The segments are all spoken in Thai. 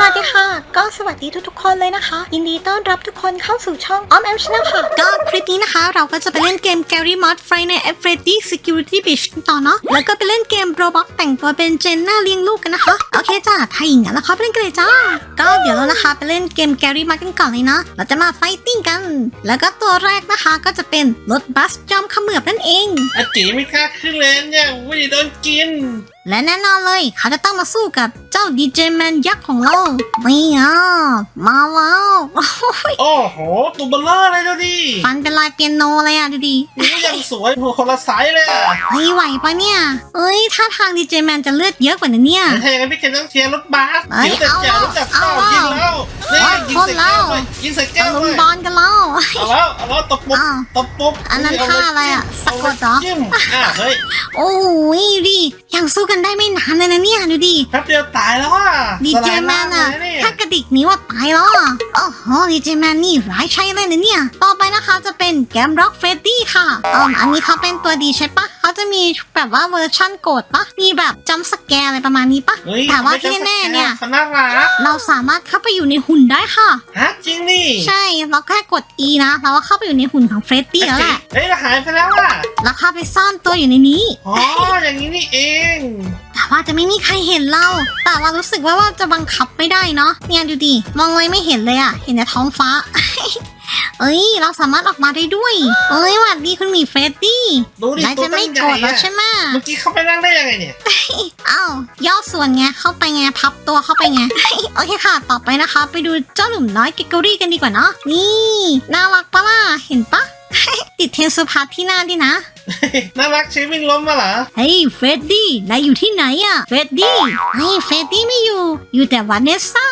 สวัสดีค่ะ ก็สวัสดีทุกๆ คนเลยนะคะ ยินดีต้อนรับทุกคนเข้าสู่ช่องออมแอมชแนลค่ะ ก็คลิปนี้นะคะ เราก็จะไปเล่นเกม Gary Mod Friday at Freddy Security Beach ต่อเนาะแล้วก็ไปเล่นเกม Roblox แต่งตัวเป็นเจนน่าเลี้ยงลูกกันนะคะ โอเคจ้าถ้าอย่างนั้นแล้วเขาไปเล่นกันเลยจ้า ก็เดี๋ยวเรานะคะไปเล่นเกม Gary Mod กันก่อนเลยเนาะเราจะมาไฟติ้งกัน แล้วก็ตัวแรกนะคะก็จะเป็นรถบัสจอมเขมือบนั่นเองอาจีไม่กล้าขึ้นเลยเนี่ยวิ่งโดนกิน และแน่นอนเลยเขาจะต้องมาสู้กับเจ้าดีเจแมนยักษ์ของเรานี่อะมาแล้วโอ้โหตัวเบลเลอร์เลยดูดิฟันเป็นลายเปียโนเลยอะดูดินี่ยังสวยหัวคนละไซส์เลยอะเฮ้ยไหวปะเนี่ยเอ้ยถ้าทางดีเจแมนจะเลือดเยอะกว่านี้เนี่ยถ้าอย่างนั้นพี่เคนต้องเชียร์รถบัสเอ้ยเดี๋ยวแต่แจ๋วเอารู้จักเปล่าเอายิงแล้ว นี่เอายิงใส่แก้วเลยยิงใส่แก้ตะวลุเลมยบอลกันแล้ว เอาแล้วเอาแล้วตบปุ๊บอ้าว ตบปุ๊บอันนั้นเาท่าเลยอะไรอะสะกดเหรอจิ้มอะเฮ้ยโอ้ยดิยังสู้กันได้ไม่นานเลยนะเนี่ยดูดิแป๊บเดียวตายแล้วอะดีเจแมนอะสลายร่างเลยเนี่ยถ้ากระดิกนิ้วอะตายแล้วอะโอ้โหดีเจแมนนี่ร้ายใช่เลยนะเนี่ย ต่อไปนะคะจะเป็นแกมร็อกเฟดดี้ค่ะอ๋ออันนี้เขาเป็นตัวดีใช่ปะเขา จะมีแบบว่าเวอร์ชั่นโกดปะมีแบบจัมป์สแกร์อะไรประมาณนี้ปะเฮ้ยแต่ว่าที่แน่ๆเนี่ย เขาน่ารักเราสามารถเข้าไปอยู่ในหุ่นได้ค่ะ ฮะจริงนี่ใช่เราแค่กด E นะเราก็เข้าไปอยู่ในหุ่นของเฟรดดี้แล้วแหละเฮ้ยเราหายไปแล้วอะแล้วเข้าไปซ่อนตัวอยู่ในนี้ อ๋ออย่างนี้นี่เองแต่ ว่าจะไม่มีใครเห็นเรา แต่ว่ารู้สึกว่าว่าจะบังคับไม่ได้เนาะ เนี่ยดูดิ มองอะไรไม่เห็นเลยอะเห็นแต่ท้องฟ้า เอ้ย เราสามารถออกมาได้ด้วย เอ้ยหวัดดีคุณหมีเฟรดดี้ดูดินายตัวจะตั้ไม่งใหโกรญ่ธแล้วอะใช่ไหมเมื่อกี้เข้าไปนั่งได้ยังไงเนี่ยอ้าวย่อส่วนไง เข้าไปไง พับตัวเข้าไปไง โอเคค่ะ ต่อไปนะคะ ไปดูเจ้าหนุ่มน้อยเกเกอรี่กันดีกว่าเนาะ นี่ น่ารักปะล่ะ เห็นปะ ติดเทนสุพัทที่หน้าดินะ น่ารักใช้วิ่งล้มมาเหรอ เฮ้ยเฟรดดี้นายอยู่ที่ไหนอะเฟรดดี้เฮ้ยเฟรดดี้ไม่อยู่ อยู่แต่วานเนสซ่า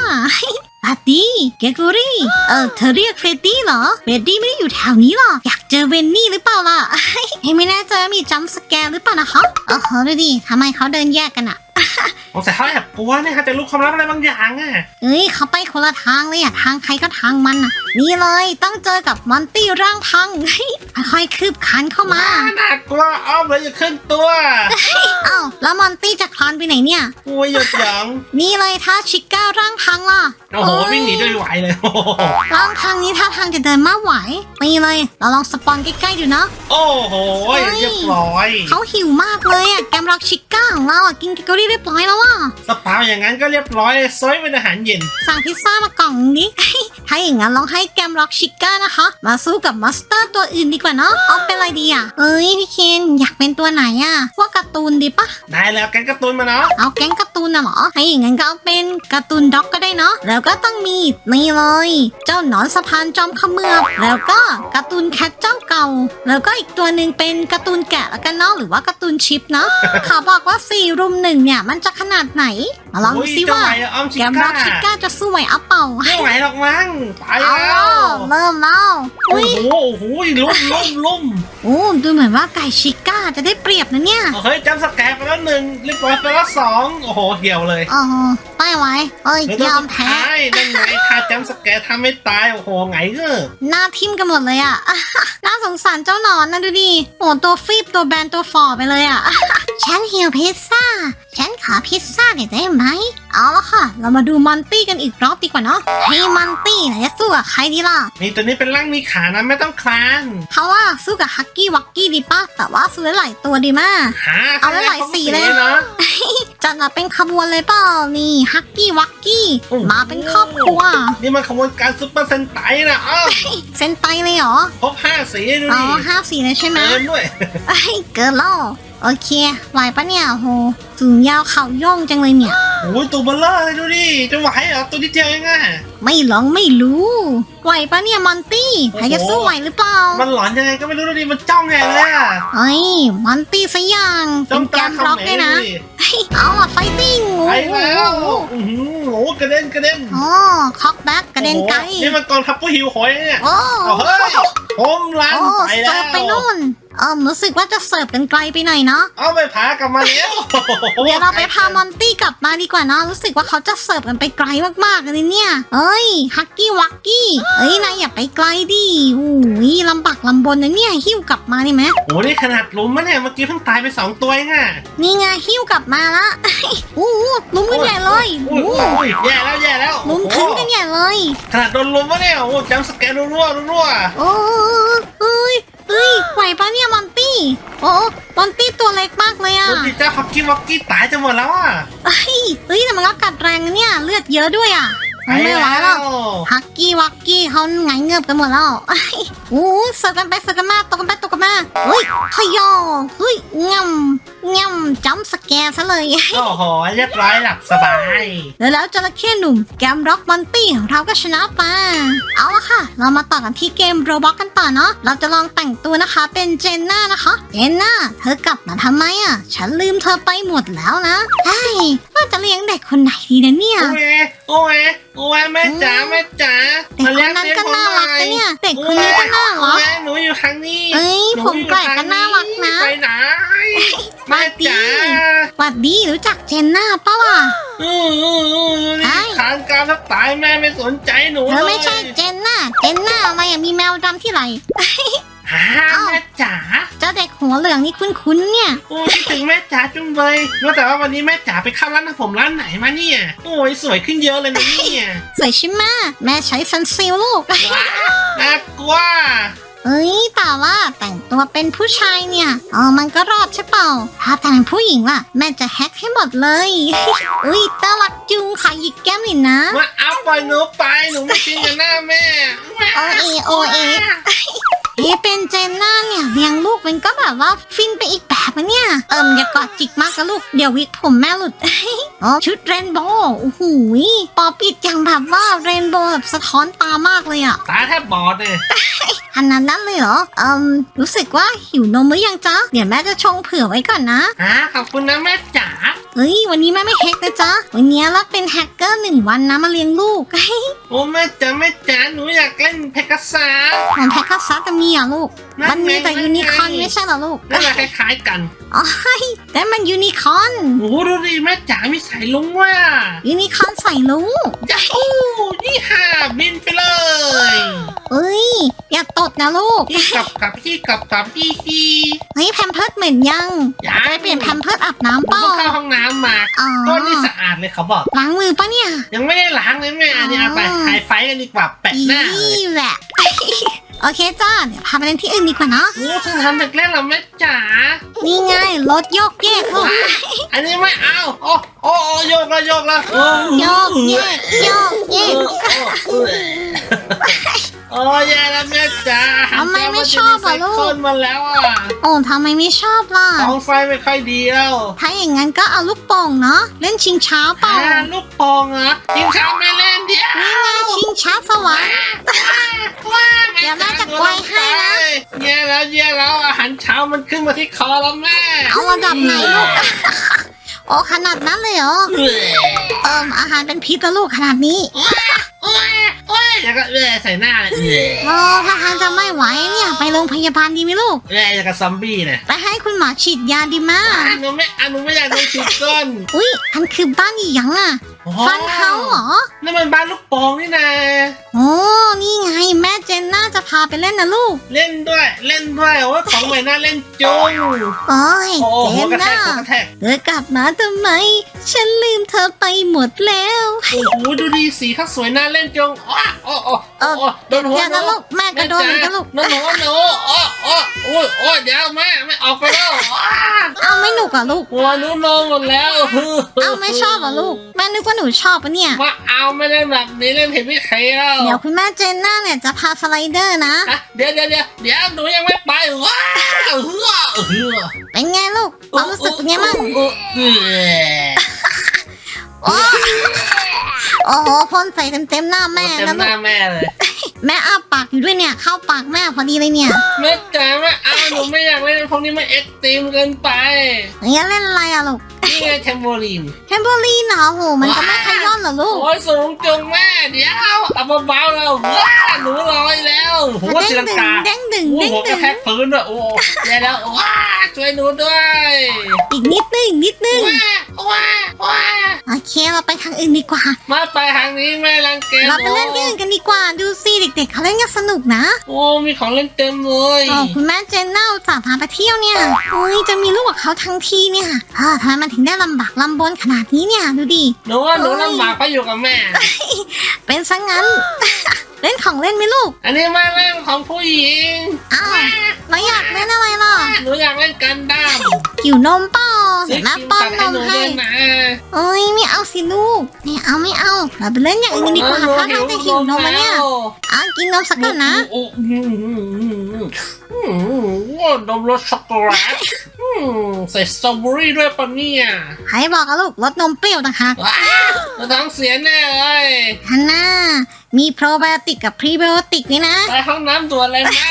อาดีเกเกอรี่ เออเธอเรียกเฟรดดี้เหรอ เฟรดดี้ไม่ได้อยู่แถวนี้หรอก อยากเจอเวนนี่หรือเปล่าล่ะเฮ้ยไม่แน่ใจว่ามีจัมป์สแกร์หรือเปล่านะคะเออดูดิทำไมเขาเดินแยกกันอะ สงสัยเขาแอบกลัวเนี่ยเขาจะรู้ความลับอะไรบางอย่างอะเอ้ยเขาไปคนละทางเลยอะทางใครก็ทางมันอะนี่เลยต้องเจอกับมอนตี้ร่างพัง ค่อยๆคืบคลานเข้ามาน่ากลัวอ้อมเลยอยู่ครึ่งตัวเอ้าแล้วมอนตี้จะคลานไปไหนเนี่ย กลัวหยดหยองนี่เลยถ้าชิก้าร่างพังล่ะโอ้โหเอ้ยวิ่งหนีด้วยไหวเลยโอ้โหร่างพังนี้ท่าทางจะเดินมาไหวนี่เลยเราลองสปอนใกล้ๆดูนะโอ้โหเฮ้ยเรียบร้อยเขาหิวมากเลยอะแกมร็อกชิก้าของเราอะกินเกเกอรี่เรียบร้อยแล้วอะสปาอย่างนั้นก็เรียบร้อยเลยซอยเป็นอาหารเย็น สั่งพิซซ่ามากล่องนึงดิถ้าอย่างนั้นลองให้แกมร็อกชิก้านะคะ มาสู้กับมัสเตอร์ตัวอื่นดีกว่าเนาะเอาเป็นอะไรดีอะ เอ้ยพี่เคนอยากเป็นตัวไหนอะพวกการ์ตูนดีปะได้แล้วแกงการ์ตูนมาเนาะเอาแก๊งการ์ตูนน่ะเหรอถ้าอย่างนั้นก็เอาเป็นการ์ตูนด็อกก็ได้เนาะแล้วก็ต้องมีนี่เลย เจ้าหนอนสะพานจอมเขมือบแล้วก็การ์ตูนแคทเจ้าเก่า แล้วก็อีกตัวหนึ่งเป็นการ์ตูนแกะแล้วกันเนาะหรือว่าการ์ตูนชิปเนาะเขาบอกว่าสี่รุมหนึ่งเนี่ยมันจะขนาดไหน มาลองดูโยซิจะว่าไหวอะอ้อมชิแกมก้าร็อกชิก้าจะสู้ไหวอัปเปล่าไม่ไหวหรอกมั้งไปเอาแล้วเริ่มแล้วโอ้อุ้ยโหโอ้โหลุ่มลุ่มลุ่มโอ้ดูเหมือนว่าไก่ชิก้าจะได้เปรียบนะเนี่ยเฮ้ยจำสแกนไปแล้วหนึ่งเรียบร้อยไปแล้วสองโอ้โหเหี่ยวเลยอ๋อไม่ไหวเอ้ยเดี๋ยวยอต้มงสุดแพ้ท้ายนั่นไงถ้าจำสแกนทำไม่ตายโอ้โหไงเงอหน้าทิ่มกันหมดเลยอะน่าสงสารเจ้าหนอนนะดูดิโอ้ตัวฟีบตัวแบนตัวฝ่อไปเลยอะ ฉันหิวพิซซ่า ฉันขอพิซซ่าหน่อยได้ไหม เอาละค่ะ เรามาดูมอนตี้กันอีกรอบดีกว่าเนาะเฮ้ยมอนตี้ไหนจะสู้กับใครดีล่ะ นี่ตัวนี้เป็นร่างมีขานะไม่ต้องคลานเขาว่าสู้กับฮักกี้วักกี้ดีป่ะ แต่ว่าสู้ได้หลายตัวดีมาก หาเอาไว้หลายสีเลย เนาะจัดมาเป็นขบวนเลยเปล่า นี่ฮักกี้วักกี้โอ้โหมาเป็นครอบครัว นี่มันขบวนการซุปเปอร์เซนไตนะอ้าวเซนไตเลยเหรอ ครบห้าสีดูอ๋อดิห้าสีเลยใช่ไหมเติมด้วยไอ้ยเกินแล้ว โอเคไหวปะเนี่ยโหสูงยาวเข่าย่องจังเลยเนี่ย โอ้ยตัวเบลเลอร์เลยดูดิ จะไหวเหรอตัวนิดเดียวเองอะไม่ลองไม่รู้ไหวปะเนี่ยมอนตี้โอ้โหใครจะสู้ไหวหรือเปล่ามันหลอนยังไงก็ไม่รู้ดูดิมันจ้องไงเลยอะ เอ้ยมอนตี้ซะอย่างจ้เป็องนแกตามร็อกคำเหด้วยนะดิเฮ้ยเอาอะไฟติ้งโอ้ไปโหแล้วอื้อหือโอ้โหกระเด็นกระเด็นอ๋อคอกแบ็กกระเด็นไกลโอ้โหนี่มันกองทัพผู้หิวโหยเนี่ย โอ้เอาเฮ้ยผมลันโอ้ไปแล้เสิร์ฟวไปนู่น เออรู้สึกว่าจะเสิร์ฟกันไกลไปหน่อยเนาะ เอาไปพากลับมาแล้วเดี๋ยวเราไปพามอนตี้กลับมาดีกว่าเนอะรู้สึกว่าเขาจะเสิร์ฟกันไปไกลมากๆเลยเนี่ย เอ้ย ฮักกี้วักกี้เอ้ยนายอย่าไปไกลดิอู้ยลำบากลำบนนะเนี่ยหิ้วกลับมานี่ไหมโอ้โหนี่ขนาดหลุมมะเนี่ย เมื่อกี้เพิ่งตายไปสองตัวเองอะนี่ไงหิ้วกลับมาละอู้หูลุ้มกันใหญ่เลยอุ้ยอู้อุ้ยแย่แล้วแย่แล้วขนาดโดนลุมวะเนี่ย โอ้จำสแกนรัวๆรัวโอ้เอ้ย เอ้ยไหวปะเนี่ยมอนตี้ โอ้มอนตี้ตัวเล็กมากเลยๆอะดูดิเจ้าฮอกกี้วอกกี้ตายจะหมดแล้วอะ เอ้ยเอ้ยแต่มันก็กัดแรงนะเนี่ยเลือดเยอะด้วยอะมัน ไม่ไหวหรอกฮักกี้วักกี้เขาไงเงือบกันหมดแล้วไอ้โอ้เสิร์ฟกันไปเสิร์ฟกันมาตกกันไปตกกันมาเฮ้ยขยอเฮ้ยง่ำง่ำจัมป์สแกร์ซะเลยโอ้โหเรียบร้อยหลับสบาย แล้วแล้วจระเข้หนุ่มแกมร็อกมอนตี้ของเราก็ชนะไปเอาละค่ะ เรามาต่อกันที่เกมโรบ็อกกันต่อเนาะเราจะลองแต่งตัวนะคะเป็นเจนน่านะคะเจนน่าเธอกลับมาทำไมอะ ฉันลืมเธอไปหมดแล้วนะเฮ้ยว่าจะเลี้ยงเด็กคนไหนดีนะเนี่ยโอ้ยโอ้ยโอ้ยแม่จ๋าแม่จ๋าเด็กคนนั้นก็น่ารักนะเนี่ยเด็กคนนี้ก็น่ารักแม่หนูอยู่ทางนี้เอ้ยหนูผมอยู่ไก่ก็ทงน่ารักนะไปไหนแม่จ๋าหวัดดีรู้จักเจนน่าปะล่ะอืออืออือไอ้นี่ขานการทักตายแม่ไม่สนใจหนูเธอไม่ลยใช่เจนน่าเจนน่าอะไรอะมีแมวดำที่ไหล หาแม่จ๋าเจ้าเด็กหัวเหลืองนี่คุ้นๆเนี่ย โอ้ยคิดถึงแม่จ๋าจุงเลยว่าแต่ว่าวันนี้แม่จ๋าไปเข้าร้านทำผมร้านไหนมาเนี่ย โอ้ยสวยขึ้นเยอะเลยนะเนี่ย สวยใช่ไหมะแม่ใช้ซันซิลลูกว้าน่ากลัว เอ้ยแต่ว่าแต่งตัวเป็นผู้ชายเนี่ยเออมันก็รอดใช่เปล่า ถ้าแต่งเป็นผู้หญิงล่ะ แม่จะแฮกให้หมดเลย อุ้ยน่ารักจุงค่ะหยิกแก้มหนินะ มาเอาปล่อยหนูไปหนูไม่กินกับหน้าแม่โอเอโอเอ เอะเป็นเจนน่าเนี่ยเลี้ยงลูกมันก็แบบว่าฟินไปอีกแบบนะเนี่ย เอิมอย่ากอดจิกมากนะลูก เดี๋ยววิกผมแม่หลุดอ๋อชุดเรนโบว์โอ้โหยปอปิดอย่างแบบว่าเรนโบว์แบบสะท้อนตามากเลยอะตาแทบบอดเลยขนาดนั้นเลยเหรอเอิมรู้สึกว่าหิวนมหรือยังจ๊ะเดี๋ยวแม่จะชงเผื่อไว้ก่อนนะอ่าขอบคุณนะแม่จ๋าเฮ้ยวันนี้แม่ไม่แฮกนะจ๊ะวันนี้เราเป็นแฮกเกอร์หนึ่งวันนะมาเลี้ยงลูกโอ้แม่จ๋าแม่จ๋าหนู อยากเล่นเพกัสซาของแฮกเกอร์ซัสจะมีอะลูก มันมีแต่ยูนิคอร์นไม่ใช่เหรอลูกนั่นแหละคล้ายๆกันอ๋อแต่มันยูนิคอร์นโอ้โหดูดิแม่จ๋ามีสายลุงว่ะยูนิคอร์นใส่ลุงย้าฮูยี่ห้าบินไปเลยเอ้ยอย่าตดนะลูกพี่กลับกับพี่กลับกับพี่พี่เฮ้ยแพมเพิร์ดเหม็นยังอย่าไปเปลี่ยนแพมเพิร์ดอาบน้ำผมเปล่าเพิ่งเข้าห้องน้ำมาอ๋อก้นนี่สะอาดเลยเขาบอกล้างมือปะเนี่ย ยังไม่ได้ล้างเลยแม่เนี่ยเอาไปอ๋อไฮไฟกันดีกว่าแปะหน้าเลยอีแหละ โอเคจ้า เดี๋ยวพาไปเล่นที่อื่นดีกว่าเนาะโอ้ฉันทำเด็กเล่นเหรอแม่จ๋านี่ไงรถโยกเยกลูกอันนี้ไม่เอาโอ้โอ้โอ้โยกแล้วโยกแล้วโอ้โยกเยกโยกเยเอกอ โอ้แย่แล้วแม่จ๋าทำไมไม่ชอบอะลูกคนมาแล้วอะโอ้ทำไมไม่ชอบล่ะ ท้องไฟไม่ค่อยดีแล้วถ้าอย่างนั้นก็เอาลูกโป่งเนาะเล่นชิงช้าเปล่าอ่าลูกโป่งเหรอยิงช้าไม่เล่นเดียวนี่ไงชิงช้าสวรรค์ ว้าเดี๋ยวแม่จะไกวให้นะ แย่แล้วแย่แล้วอาหารเช้ามันขึ้นมาที่คอแล้วแม่เอาระดับไหนลูก โอ้ขนาดนั้นเลยเหรอ เอ้ยเอิมอาหารเป็นพิษแล้วลูกขนาดนี้ โอ้ยโอ้ยแล้วก็เอ้ยใส่หน้าเลยเอ้ยโอ้ถ้าทางจะไม่ไหวเนี่ยไปโรงพยาบาลดีไหมลูก เอ้ยอย่างกับซอมบี้เนี่ยไปให้คุณหมอฉีดยาดีมากอะหนูไม่อะหนูไม่อยากโดนฉีดก้น อุ้ยอันคือบ้านอีหยังอะโอ้ ฟันเฮาเหรอนั่นมันบ้านลูกโป่งนี่นะโอ้นี่ไงแม่เจนน่าจะพาไปเล่นนะลูก เล่นด้วย เล่นด้วยโอ้ยของใหม่น่าเล่นจุงโอ้ยโอ้โหเจหัวนกระแทน่ากหัวกระแทกเธอกลับมาทำไม ฉันลืมเธอไปหมดแล้ว โอ้โหดูดีสีเขาสวยน่าเล่นจุงอ้อโอ้โอ้เอโอ้อโดนหัวเดี๋ยวนะลูกแม่กระโดดเหมือนกันลูกหนูหนูหนูโอ้โอ้โอ้ยโอ้ยเดี๋ยวแม่ไม่ออกไปแล้วอ้าเอาไม่หนุกเหรอะลูก หัวหนูโนหมดแล้ว เอาไม่ชอบเหรอลูก แม่นึกว่าหนูชอบปะเนี่ยมาเอาไม่เล่นแบบนี้เล่นเห็นไม่เคยแล้ว เดี๋ยวคุณแม่เจนน่าเนี่ยจะพาสไลเดอร์นะ อะเดี๋ยวเดี๋ยวเดี๋ยวเดี๋ยวหนูยังไม่ไปว้าวเฮือเฮือเป็นไงลูกความรู้สึกเป็นไงมั่งโอ้เอื้อโอ้โอ้โหพ่นใส่เต็มๆหน้าแม่เต็นะมหลูน้ากแม่เลย แม่อ้าปากอยู่ด้วยเนี่ยเข้าปากแม่พอดีเลยเนี่ยแม่จ๋าแม่เอาหนูไม่อยากเล่นพวกนี้มันเอ็กซ์ตรีมเกินไปอย่างเงี้ยเล่นอะไรอะลูก นี่ไงแทมโบลีนแทมโบลีนเหรอโหมันจะไม่ขย้อนเหรอลูก โอ้ยสูงจังแม่เดี๋ยวเอาเบาๆเราว้าหนูลอยแล้ว ผมว่าเด้ตีงลังดึงกาเด้งดึงโอ้เด้งหัวกดึระงแทกพื้นด้วยโอ้แย่แล้วว้าช่วยหนูด้วย อีกนิดนึงอีกนิดนึงว้าว้าว้าโอเคเราไปทางอื่นดีกว่า มาไปทางนี้แม่รังเกเราไปเล่นที่อื่นกันดีกว่าดูสิเด็กๆเขาเล่นกันสนุกนะ โอ้มีของเล่นเต็มเลยโอ้คุณแม่เจนน่าจากพาไปเที่ยวเนี่ยโอ้ยจะมีลูกกับเขาทั้งทีเนี่ยเออทำไมมันถึงได้ลำบากลำบนขนาดนี้เนี่ยดูดิหนูว่าหนูลำบากเพราะอยู่กับแม่ เป็นซะงั้น เล่นของเล่นไหมลูกอันนี้มาเล่นของผู้หญิงอ้าวแล้วอยากเล่นอะไรล่ะหนูอยากเล่นกันดั้มหิวนมเปล่าเดี๋ยวแม่ป้อนนให้มหนูให้ด้วยนะเอ้ยไม่เอาสิลูกไม่เอาไม่เอาเราไปเล่นอย่างอื่นกันดีกว่าเออถ้าทางจะหิวนมมาเนี่ยแล้วเอากินนมสักก่อนนะโอ้โหอืมอืมอืมอืมอืมว่านมรสช็อกโกแลตอืมใส่สตรอเบอรี่ด้วยปะเนี่ยใครบอกอะลูกรสนมเปรี้ยวต่างหากว้าวเราท้องเสียแน่เลยฮันน่ามีโปรไบโอติกกับพรีไบโอติกนี่นะ ไปห้องน้ำด่วนเลยแม่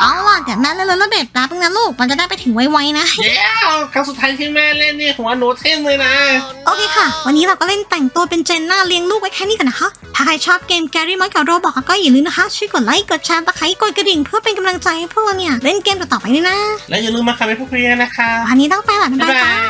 เอาล่ะเดี๋ยวแม่เล่นแล้วเบ็ดแป๊บนึงนะลูก มันจะได้ไปถึงไวๆนะเดี๋ยวครั้งสุดท้ายที่แม่เล่นนี่หัวหนูเท่มเลยนะ โอเคค่ะ วันนี้เราก็เล่นแต่งตัวเป็นเจนน่าเลี้ยงลูกไว้แค่นี้กันนะคะ ถ้าใครชอบเกมแกรี่มอนกับโรบอกก็อย่าลืมนะคะ ช่วยกดไลค์ กดแชร์ตะไคร้กดกระดิ่งเพื่อเป็นกำลังใจให้พวกเราเนี่ยเล่นเกมต่อๆไปด้วยนะ และอย่าลืมมาคาเมนพูดคุยกันนะคะ วันนี้ต้องไปแล้วบ๊ายบ๊ายบายบาจ้าย